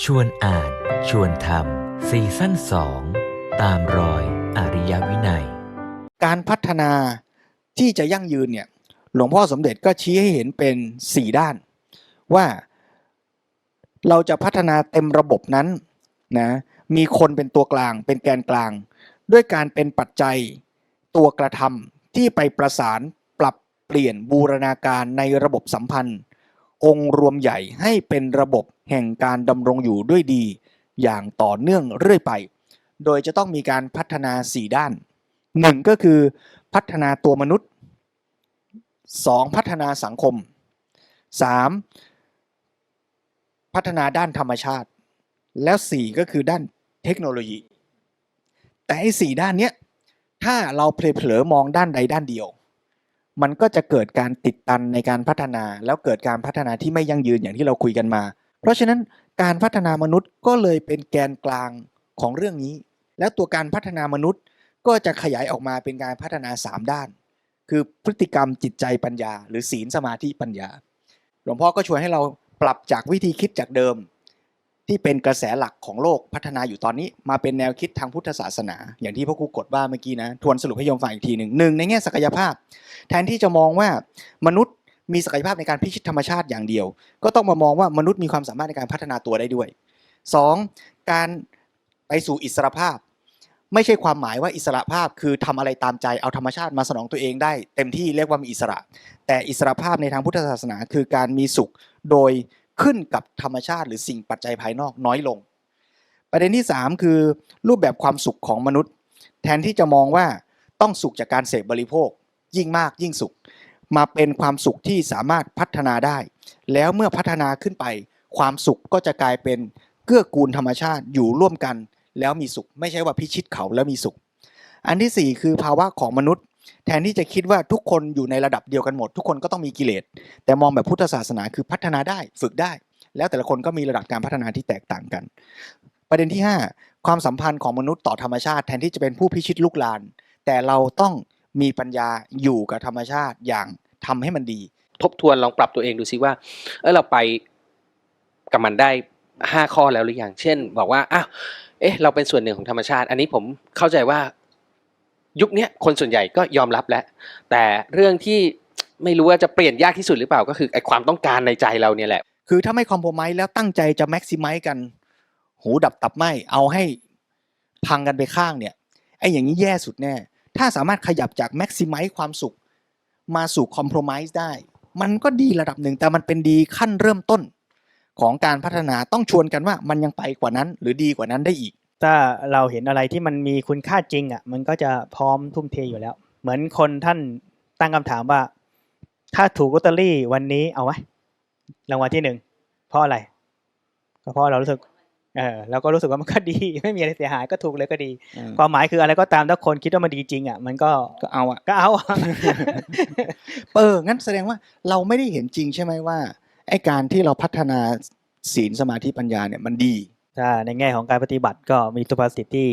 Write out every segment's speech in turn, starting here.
ชวนอ่าน ชวนทำซีซั่นสองตามรอยอริยวินัย การพัฒนาที่จะยั่งยืนเนี่ยหลวงพ่อสมเด็จก็ชี้ให้เห็นเป็น 4 ด้าน ว่าเราจะพัฒนาเต็มระบบนั้นนะมีคนเป็นตัวกลางเป็นแกนกลาง ด้วยการเป็นปัจจัยตัวกระทำที่ไปประสานปรับเปลี่ยนบูรณาการในระบบสัมพันธ์ องค์รวมใหญ่ให้เป็นระบบแห่งการดำรงอยู่ด้วยดี อย่างต่อเนื่องเรื่อยไป โดยจะต้องมีการพัฒนา 4 ด้านหนึ่งก็คือพัฒนาตัวมนุษย์ 2. พัฒนาสังคม 3. พัฒนาด้านธรรมชาติ แล้ว 4 ก็คือด้านเทคโนโลยี แต่ไอ้สด้านเนี้ยถ้าเราเพลอๆมองด้านใดด้านเดียว มันก็จะเกิดการติดตันในการพัฒนา แล้วเกิดการพัฒนาที่ไม่ยั่งยืนอย่างที่เราคุยกันมา เพราะฉะนั้นการพัฒนามนุษย์ก็เลยเป็นแกนกลางของเรื่องนี้ แล้วตัวการพัฒนามนุษย์ก็จะขยายออกมาเป็นการพัฒนา 3 ด้าน คือพฤติกรรมจิตใจปัญญา หรือศีลสมาธิปัญญา หลวงพ่อก็ชวนให้เราปรับจากวิธีคิดจากเดิม ที่เป็นกระแสหลักของโลกพัฒนาอยู่ตอนนี้ มาเป็นแนวคิดทางพุทธศาสนา อย่างที่พ่อครูกดว่าเมื่อกี้นะทวนสรุปให้โยมฟังอีกทีหนึ่งหนึ่งในแง่ศักยภาพ แทนที่จะมองว่ามนุษย์มีศักยภาพในการพิชิตธรรมชาติอย่างเดียว ก็ต้องมามองว่ามนุษย์มีความสามารถในการพัฒนาตัวได้ด้วยสองการไปสู่อิสรภาพ ไม่ใช่ความหมายว่าอิสระภาพคือทำอะไรตามใจเอาธรรมชาติมาสนองตัวเองได้ เต็มที่เรียกว่ามีอิสระ แต่อิสระภาพในทางพุทธศาสนา คือการมีสุขโดย ขึ้นกับธรรมชาติ หรือสิ่งปัจจัยภายนอกน้อยลง ประเด็นที่ 3 คือ รูปแบบความสุขของมนุษย์ แทนที่จะมองว่าต้องสุขจากการเสพบริโภค ยิ่งมากยิ่งสุข มาเป็นความสุขที่สามารถพัฒนาได้ แล้วเมื่อพัฒนาขึ้นไป ความสุขก็จะกลายเป็นเกื้อกูลธรรมชาติอยู่ร่วมกัน แล้วมีสุข ไม่ใช่ว่าพิชิตเขาแล้วมีสุข อันที่ 4 คือภาวะของมนุษย์ แทนที่จะคิดว่าทุกคนอยู่ในระดับเดียวกันหมด ทุกคนก็ต้องมีกิเลส แต่มองแบบพุทธศาสนาคือพัฒนาได้ฝึกได้ แล้วแต่ละคนก็มีระดับการพัฒนาที่แตกต่างกัน ประเด็นที่ 5 ความสัมพันธ์ของมนุษย์ต่อธรรมชาติ แทนที่จะเป็นผู้พิชิตลุกลาน แต่เราต้องมีปัญญาอยู่กับธรรมชาติอย่างทำให้มันดี ทบทวนลองปรับตัวเองดูซิว่าเออเราไปกับมันได้ห้าข้อแล้วหรือยังเช่น บอกว่าอ้าวเอ๊ะเราเป็นส่วนหนึ่งของธรรมชาติ อันนี้ผมเข้าใจว่า ยุคนี้คนส่วนใหญ่ก็ยอมรับแล้ว แต่เรื่องที่ไม่รู้ว่าจะเปลี่ยนยากที่สุดหรือเปล่าก็คือไอ้ความต้องการในใจเราเนี่ยแหละ คือถ้าไม่คอมโพมไมซ์แล้วตั้งใจจะแม็กซิมัยกัน หูดับตับไหมเอาให้พังกันไปข้างเนี่ยไอ้อย่างนี้แย่สุดแน่ ถ้าสามารถขยับจากแม็กซิมัยความสุข มาสู่คอมโพมไมซ์ได้ มันก็ดีระดับหนึ่งแต่มันเป็นดีขั้นเริ่มต้น ของการพัฒนาต้องชวนกันว่ามันยังไปกว่านั้น หรือดีกว่านั้นได้อีก ถ้าเราเห็นอะไรที่มันมีคุณค่าจริงอะ มันก็จะพร้อมทุ่มเทอยู่แล้ว เหมือนคนท่านตั้งคำถามว่า ถ้าถูกลอตเตอรี่วันนี้เอาไหมรางวัลที่หนึ่งเพราะอะไร ก็เพราะเรารู้สึกเออเราก็รู้สึกว่ามันก็ดี ไม่มีอะไรเสียหายก็ถูกเลยก็ดี ความหมายคืออะไรก็ตามถ้าคนคิดว่ามันดีจริงอะมันก็ก็เอาอะก็เอาอะเอองั้นแสดงว่าเราไม่ได้เห็นจริงใช่ไหมว่าไอ้การที่เราพัฒนาศีลสมาธิปัญญาเนี่ยมันดี ถ้าในแง่ของการปฏิบัติก็มีสุภาษิตที่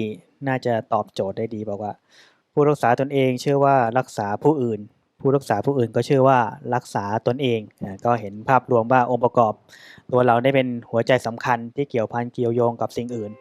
น่าจะตอบโจทย์ได้ดีบอกว่า ผู้รักษาตนเองเชื่อว่ารักษาผู้อื่น ผู้รักษาผู้อื่นก็เชื่อว่ารักษาตนเองก็เห็นภาพรวมว่าองค์ประกอบ ตัวเราได้เป็นหัวใจสำคัญที่เกี่ยวพันเกี่ยวโยงกับสิ่งอื่น